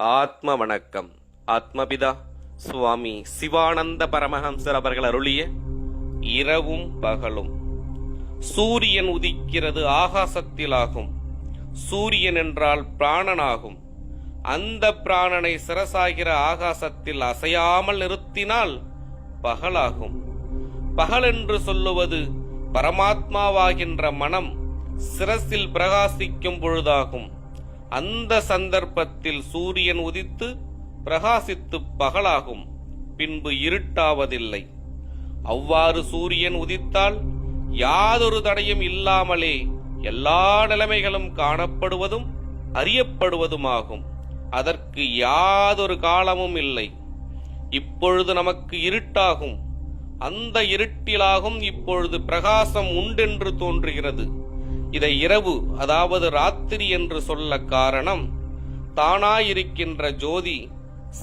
ஆத்ம வணக்கம் ஆத்மபிதா சுவாமி சிவானந்த பரமஹம்சர் அவர்கள் அருளிய இரவும் பகலும். சூரியன் உதிக்கிறது ஆகாசத்திலாகும். சூரியன் என்றால் பிராணனாகும். அந்த பிராணனை சிரசாகிற ஆகாசத்தில் அசையாமல் நிறுத்தினால் பகலாகும். பகல் என்று சொல்லுவது பரமாத்மாவாகின்ற மனம் சிரசில் பிரகாசிக்கும் பொழுதாகும். அந்த சந்தர்ப்பத்தில் சூரியன் உதித்து பிரகாசித்து பகலாகும் பின்பு இருட்டாவதில்லை. அவ்வாறு சூரியன் உதித்தால் யாதொரு தடையும் இல்லாமலே எல்லா நிலைமைகளும் காணப்படுவதும் அறியப்படுவதுமாகும். அதற்கு யாதொரு காலமும் இல்லை. இப்பொழுது நமக்கு இருட்டாகும். அந்த இருட்டிலாகும் இப்பொழுது பிரகாசம் உண்டென்று தோன்றுகிறது. இதை இரவு அதாவது ராத்திரி என்று சொல்ல காரணம் தானாயிருக்கின்ற ஜோதி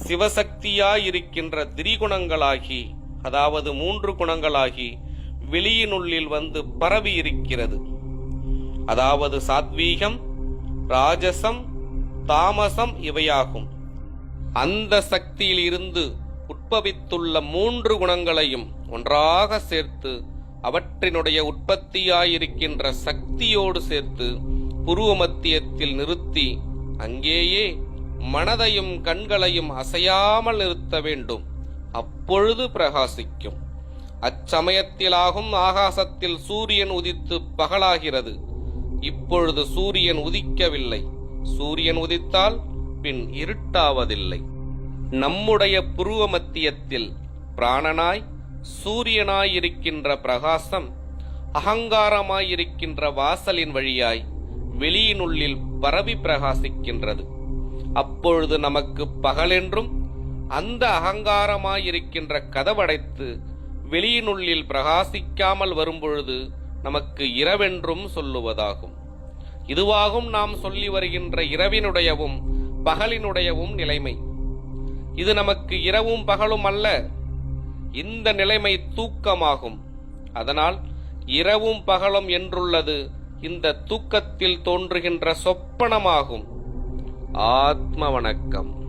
சிவசக்தியாயிருக்கின்ற திரிகுணங்களாகி அதாவது மூன்று குணங்களாகி வெளியினுள்ளில் வந்து பரவி இருக்கிறது அதாவது சாத்வீகம் ராஜசம் தாமசம் இவையாகும். அந்த சக்தியில் இருந்து உட்பவித்துள்ள மூன்று குணங்களையும் ஒன்றாக சேர்த்து அவற்றினுடைய உற்பத்தியாயிருக்கின்ற சக்தியோடு சேர்த்து புருவ மத்தியத்தில் நிறுத்தி அங்கேயே மனதையும் கண்களையும் அசையாமல் நிறுத்த வேண்டும். அப்பொழுது பிரகாசிக்கும். அச்சமயத்திலாகும் ஆகாசத்தில் சூரியன் உதித்து பகலாகிறது. இப்பொழுது சூரியன் உதிக்கவில்லை. சூரியன் உதித்தால் பின் இருட்டாவதில்லை. நம்முடைய புருவ மத்தியத்தில் பிராணனாய் சூரியனாயிருக்கின்ற பிரகாசம் அகங்காரமாயிருக்கின்ற வாசலின் வழியாய் வெளியினுள்ளில் பரவி பிரகாசிக்கின்றது. அப்பொழுது நமக்கு பகலென்றும் அந்த அகங்காரமாயிருக்கின்ற கதவடைத்து வெளியினுள்ளில் பிரகாசிக்காமல் வரும்பொழுது நமக்கு இரவென்றும் சொல்லுவதாகும். இதுவாகும் நாம் சொல்லி வருகின்ற இரவினுடையவும் பகலினுடையவும் நிலைமை. இது நமக்கு இரவும் பகலும் அல்ல இந்த நிலைமை தூக்கமாகும். அதனால் இரவும் பகலும் என்றுள்ளது இந்த தூக்கத்தில் தோன்றுகின்ற சொப்பனமாகும். ஆத்ம வணக்கம்.